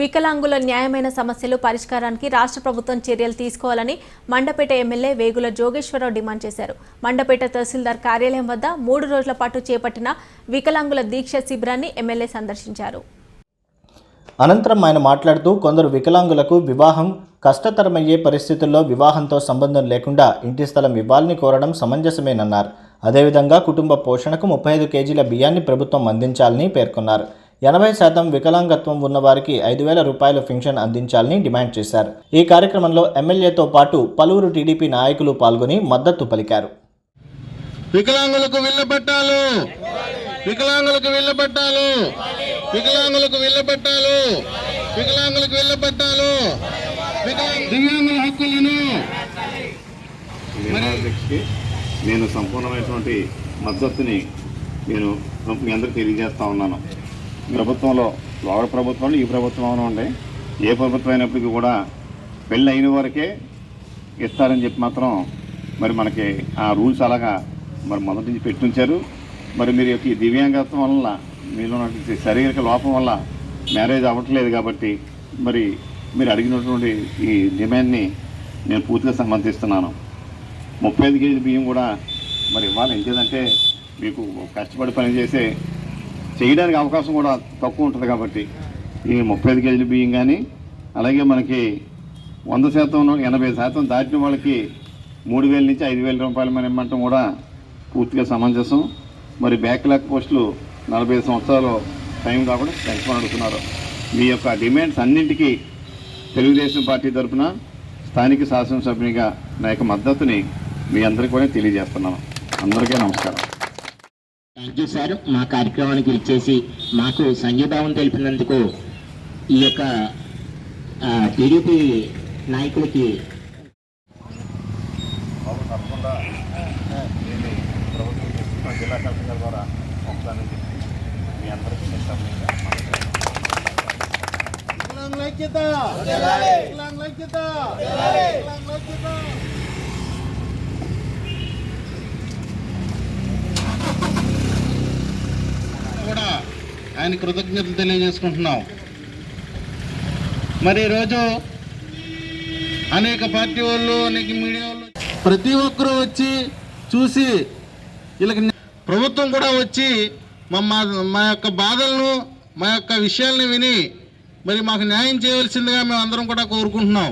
వికలాంగుల న్యాయమైన సమస్యలు పరిష్కారానికి రాష్ట్ర ప్రభుత్వం చర్యలు తీసుకోవాలని మండపేట ఎమ్మెల్యే వేగుల జోగేశ్వరరావు డిమాండ్ చేశారు. మండపేట తహసీల్దార్ కార్యాలయం వద్ద మూడు రోజుల పాటు చేపట్టిన వికలాంగుల దీక్ష శిబిరాన్ని ఎమ్మెల్యే సందర్శించారు. అనంతరం ఆయన మాట్లాడుతూ కొందరు వికలాంగులకు వివాహం కష్టతరమయ్యే పరిస్థితుల్లో వివాహంతో సంబంధం లేకుండా ఇంటి స్థలం ఇవ్వాలని కోరడం సమంజసమేనన్నారు. అదేవిధంగా కుటుంబ పోషణకు ముప్పై ఐదు కేజీల బియ్యాన్ని ప్రభుత్వం అందించాలని పేర్కొన్నారు. ఎనభై శాతం వికలాంగత్వం ఉన్నవారికి ఐదు వేల రూపాయల పెన్షన్ అందించాలని డిమాండ్ చేశారు. ఈ కార్యక్రమంలో ఎమ్మెల్యేతో పాటు పలువురు టీడీపీ నాయకులు పాల్గొని మద్దతు పలికారు. వికలాంగులకు విల్లబట్టాలు వికలాంగులకు విల్లబట్టాలు వికలాంగులకు విల్లబట్టాలు వికలాంగులకు వికలాంగ- దివ్యాంగుల హక్కులను. నేను సంపూర్ణమైనటువంటి మద్దతుని నేను మీ అందరికీ తెలియజేస్తా ఉన్నాను. ప్రభుత్వంలో లోక ప్రభుత్వంలో ఈ ప్రభుత్వం ఉండే ఏ ప్రభుత్వం అయినప్పటికీ కూడా పెళ్ళి అయిన వరకే ఇస్తారని చెప్పి మాత్రం మరి మనకి ఆ రూల్స్ అలాగా మరి మొదటి నుంచి పెట్టుంచారు. మరి మీరు యొక్క ఈ దివ్యాంగత్వం వల్ల మీలో శారీరక లోపం వల్ల మ్యారేజ్ అవ్వట్లేదు కాబట్టి మరి మీరు అడిగినటువంటి ఈ డిమాండ్ని నేను పూర్తిగా సమర్థిస్తున్నాను. ముప్పై ఐదు కేజీ బియ్యం కూడా మరి ఇవ్వాలి. ఎందుకంటే మీకు కష్టపడి పని చేసే చేయడానికి అవకాశం కూడా తక్కువ ఉంటుంది కాబట్టి ఈ ముప్పై ఐదు కేజీల బియ్యం కానీ అలాగే మనకి వంద శాతం ఎనభై శాతం దాటిన వాళ్ళకి మూడు వేల నుంచి ఐదు వేల రూపాయలు మనం ఇవ్వటం కూడా పూర్తిగా సమంజసం. మరి బ్యాక్లాగ్ పోస్టులు నలభై సంవత్సరాలు టైం కాకుండా పెంచమని అడుగుతున్నారు. మీ యొక్క డిమాండ్స్ అన్నింటికీ తెలుగుదేశం పార్టీ తరఫున స్థానిక శాసనసభ్యునిగా నా యొక్క మద్దతుని మీ అందరికీ కూడా తెలియజేస్తున్నాను. అందరికీ నమస్కారం. Thank you sir. మా కార్యక్రమానికి ఇచ్చేసి మాకు సంఘీభావం తెలిపినందుకు ఈ యొక్క టీడీపీ నాయకులకి జిల్లా కలెక్టర్ ద్వారా చెప్పి మీ అందరికీ నేను ఐక్యత వికలాంగుల ఐక్యత వికలాంగుల ఐక్యత కూడా ఆయన కృతజ్ఞతలు తెలియజేసుకుంటున్నాం. మరి ఈరోజు అనేక పార్టీ వాళ్ళు అనేక మీడియా వాళ్ళు ప్రతి ఒక్కరూ వచ్చి చూసి వీళ్ళకి ప్రభుత్వం కూడా వచ్చి మా మా- మా యొక్క బాధలను మా యొక్క విషయాలను విని మరి మాకు న్యాయం చేయవలసిందిగా మేము అందరం కూడా కోరుకుంటున్నాం.